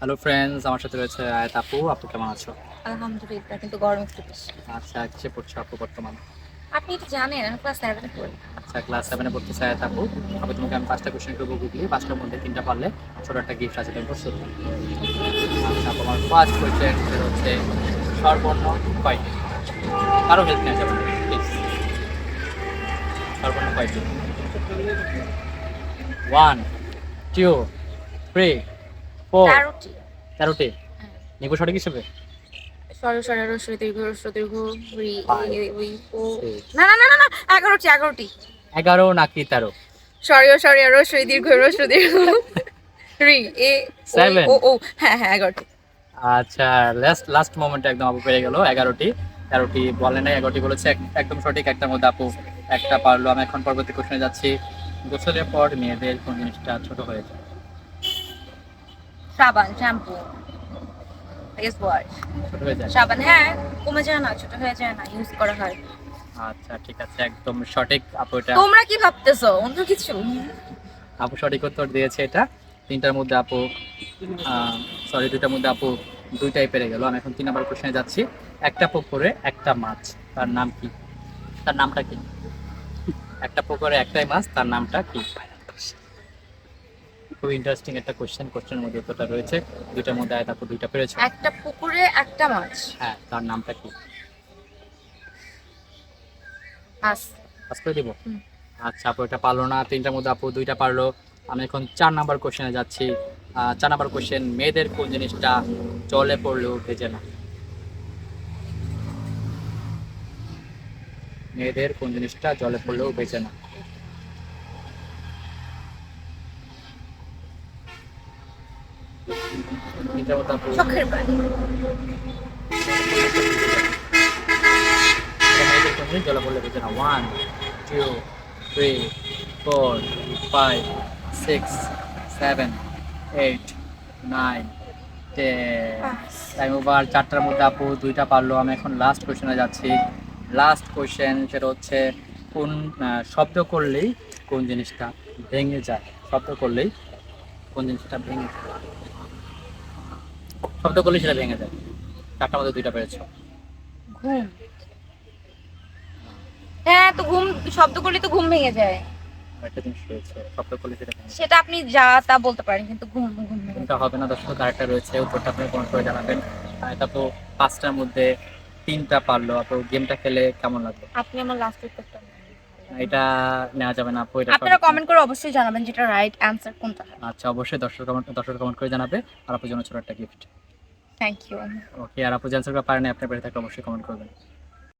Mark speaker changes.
Speaker 1: Hello friends আমার সাথে রয়েছে আয়াত আপু। আপু কেমন আছো?
Speaker 2: আলহামদুলিল্লাহ কিন্তু গরম একটু বেশি।
Speaker 1: আচ্ছা কিসে পড়ছো আপু বর্তমানে?
Speaker 2: আপনি তো জানেন আমি ক্লাস সেভেনে পড়ি।
Speaker 1: আচ্ছা ক্লাস সেভেনে পড়তেছে আয়াত আপু। আপু তোমাকে আমি পাঁচটা কোশ্চেন করব গুগলি পাঁচটার মধ্যে তিনটা পারলে ছোট একটা গিফট আছে তুমি প্রস্তুত আচ্ছা আপু আমার ফার্স্ট কোয়েশ্চেন হচ্ছে সর্বর্ণ কয়টি? কারও হেল্প নেওয়া যাবে প্লিজ সর্বর্ণ কয়টি? ওয়ান টু থ্রি
Speaker 2: তেরোটি।
Speaker 1: তেরোটি?
Speaker 2: হ্যাঁ।
Speaker 1: নিব সঠিক হিসেবে?
Speaker 2: সরি সরি দীর্ঘ দীর্ঘ না না না না এগারোটি এগারোটি।
Speaker 1: এগারো নাকি তেরো?
Speaker 2: সরি ও সরি রস্য দীর্ঘ রস্য দীর্ঘ। রি এ ওই,
Speaker 1: Seven.
Speaker 2: ও ও হ্যাঁ হ্যাঁ এগারোটি।
Speaker 1: আচ্ছা লাস্ট লাস্ট মোমেন্টে একদম আপু পেরে গেল এগারোটি। তেরোটি বলে নাই এগারোটি বলেছে এক- একদম সঠিক একটার মধ্যে আপু একটা পারল। আমি এখন পরবর্তী কোশ্চেনে যাচ্ছি। গোসলের পর মেয়েদের কোন জিনিসটা ছোট হয়ে যায়?
Speaker 2: সাবান শ্যাম্পু ফেস ওয়াশ
Speaker 1: ছোট হয়ে যায়।
Speaker 2: সাবান হ্যাঁ কমে যায় না ছোট হয়ে যায় না ইউজ করা হয়।
Speaker 1: আচ্ছা ঠিক আছে একদম সঠিক আপু এটা।
Speaker 2: তোমরা কি ভাবতেছো? অন্য কিছু?
Speaker 1: আপু সঠিক উত্তর দিয়েছে এটা। তিনটার মধ্যে আপু সরি দুইটার মধ্যে আপু দুইটাই পেরে গেল। আমি এখন তিন নম্বর কোশ্চেনে যাচ্ছি। একটা পুকুরে একটা মাছ। তার নাম কি? তার নামটা কি? একটা পুকুরে একটাই মাছ। তার নামটা কি? খুব ইন্টারেস্টিং একটা কোশ্চেন কোশ্চেনের মধ্যে উত্তরটা রয়েছে। দুইটার মধ্যে আয়াত আপু দুইটা পেরেছে?
Speaker 2: একটা পুকুরে একটা মাছ।
Speaker 1: হ্যাঁ তার নামটা কি?
Speaker 2: মাছ।
Speaker 1: পাস করে দিব? আচ্ছা আপু এটা পারল না। তিনটার মধ্যে আপু দুইটা পারল। আমি এখন চার নাম্বার কোশ্চেনে যাচ্ছি। চার নাম্বার কোশ্চেন মেয়েদের কোন জিনিসটা জলে পড়লেও ভেজে না? মেয়েদের কোন জিনিসটা জলে পড়লেও ভেজে না? মধ্যে আপু
Speaker 2: চোখের
Speaker 1: জিনিস জলে পড়লে ভেজে না one two three four five six seven eight nine ten time over চারটার মধ্যে আপু দুইটা পারল। আমি এখন লাস্ট কোয়েশনে যাচ্ছি। লাস্ট কোয়েশ্চেন সেটা হচ্ছে কোন শব্দ করলেই কোন জিনিসটা ভেঙে যায়? শব্দ করলেই কোন জিনিসটা ভেঙে যায়? শব্দ করলেই সেটা ভেঙে যায়। চারটার মধ্যে দুইটা পেরেছ
Speaker 2: ঘুম। হ্যাঁ তো ঘুম শব্দ করলে তো ঘুম ভেঙে যায়।
Speaker 1: একটা জিনিস রয়েছে শব্দ করলে সেটা ভেঙে যায়।
Speaker 2: সেটা আপনি যা তা বলতে পারেন কিন্তু ঘুম ঘুম ভেঙে যায়।
Speaker 1: কোনটা হবে না দর্শক আরেকটা রয়েছে উত্তরটা আপনি কমেন্ট করে জানাবেন। আর এটা তো পাঁচটার মধ্যে তিনটা পারল আপু গেমটা খেলে কেমন লাগল?
Speaker 2: আপনি আমার লাস্ট উত্তরটা
Speaker 1: এটা নেওয়া যাবে না আপু এটা
Speaker 2: আপনারা কমেন্ট করে অবশ্যই জানাবেন যেটা রাইট অ্যান্সার কোনটা।
Speaker 1: আচ্ছা অবশ্যই দর্শক কমেন্ট দর্শক কমেন্ট করে জানাবে আর আপুর জন্য ছোট একটা গিফট
Speaker 2: থ্যাংক ইউ
Speaker 1: ওকে আর আপু জানসার পারেন আপনি বেড়ে থাকলে অবশ্যই কমেন্ট করবেন।